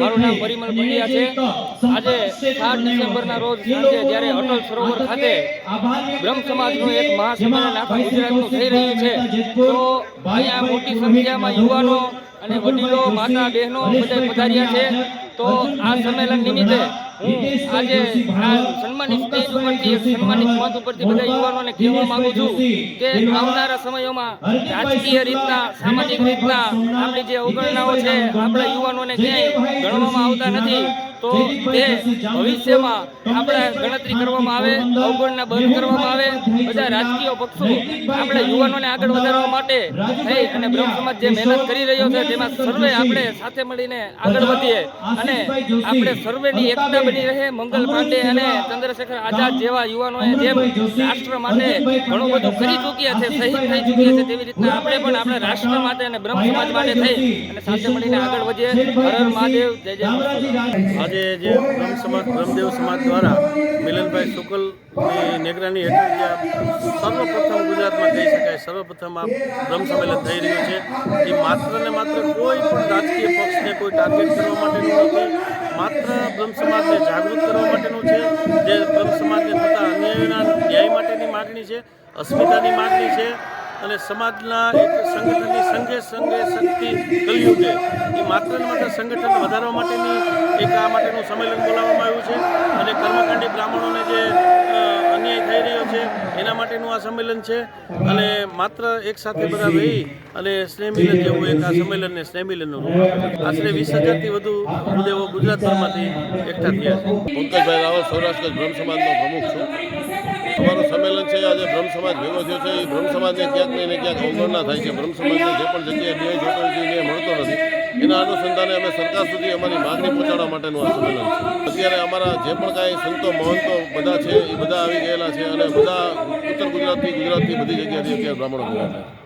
મારું નામ પરિમલ પંડ્યા છે. આજે સાત ડિસેમ્બરના રોજ સાંજે જ્યારે અટલ સરોવર ખાતે બ્રહ્મ સમાજનું એક મહાસંમેલન આખા ગુજરાતનું થઈ રહ્યું છે, તો અહીંયા મોટી સંખ્યામાં યુવાનો અને વડીલો માતા બહેનો બધા પધાર્યા છે. તો આ સંમેલન નિમિત્તે હું આજે આ સન્માનિત સ્ટેજ ઉપરથી એક સન્માનિત પદ ઉપરથી બધા યુવાનોને કહેવા માંગુ છું કે આવનારા સમયોમાં રાજકીય રીતના સામાજિક રીતના આપણી જે અવગણનાઓ છે આપણા યુવાનોને ક્યાંય ગણવામાં આવતા નથી. તો તે ભવિષ્યમાં આપણે ગણતરી કરવામાં આવે અવગણના બંધ કરવામાં આવે બધા રાજકીય પક્ષો આપણે યુવાનોને આગળ વધારવા માટે થઈ અને બ્રહ્મ સમાજ જે મહેનત કરી રહ્યો છે તેમાં સર્વે આપણે સાથે મળીને આગળ વધીએ અને આપણે સર્વેની એકતા બની રહે મંગલ પાંડે અને ચંદ્રશેખર આઝાદ જેવા યુવાનોએ જેમ રાષ્ટ્ર માટે ઘણું બધું કરી ચૂક્યા છે શહીદ થઈ ચૂક્યા છે તેવી રીતના આપણે પણ આપણા રાષ્ટ્ર માટે અને બ્રહ્મ સમાજ માટે થઈ અને સાથે મળીને આગળ વધીએ. હર મહાદેવ જય જય મહાદેવ. આજે જે બ્રહ્મ સમાજ બ્રહ્મદેવ સમાજ દ્વારા મિલનભાઈ શુકલની નિગરાની હેઠળ જે સર્વપ્રથમ ગુજરાતમાં કહી શકાય, સર્વપ્રથમ આ બ્રહ્મ સંમેલન થઈ રહ્યું છે. એ માત્ર ને માત્ર કોઈ પણ રાજકીય પક્ષને કોઈ ટાર્ગેટ કરવા માટેનું નથી. માત્ર બ્રહ્મ સમાજને જાગૃત કરવા માટેનું છે. જે બ્રહ્મ સમાજને થતા અન્યાયના ન્યાય માટેની માગણી છે, અસ્મિતાની માગણી છે. અને સમાજના એક સંગઠનની સંઘે સંઘે શક્તિ કલયુગે એ માત્ર ને માત્ર સંગઠન વધારવા માટેની એક આ માટેનું સંમેલન બોલાવવામાં આવ્યું છે. અને કર્મકાંડી બ્રાહ્મણોને જે એના માટેનું આ સંમેલન છે. અને માત્ર એક સાથે બધા રહી અને સ્નેહમિલન જેવું એક આ સંમેલનને સ્નેહમિલનનું રૂપ આશરે વીસ હજારથી વધુ ગુરુદેવો ગુજરાતભરમાંથી એકઠા થયા છે. પંકજભાઈ રાવલ, સૌરાષ્ટ્ર બ્રહ્મ સમાજનો પ્રમુખ છું. અમારું સંમેલન છે, આજે બ્રહ્મ સમાજ ભેગો થયો છે. એ બ્રહ્મ સમાજને ક્યાંક ને ક્યાંક અવગણના થાય છે. બ્રહ્મ સમાજને જે પણ જગ્યાએ ન્યાય જોતો ન્યાય મળતો નથી એના અનુસંધાને અમે સરકાર સુધી અમારી માગણી પહોંચાડવા માટેનું આ સંમેલન અત્યારે અમારા જે પણ કાંઈ સંતો, મહંતો બધા છે, એ બધા આવી ગયેલા છે અને બધા ઉત્તર ગુજરાતથી ગુજરાતથી બધી જગ્યાથી અત્યારે બ્રાહ્મણો ભેગા છે.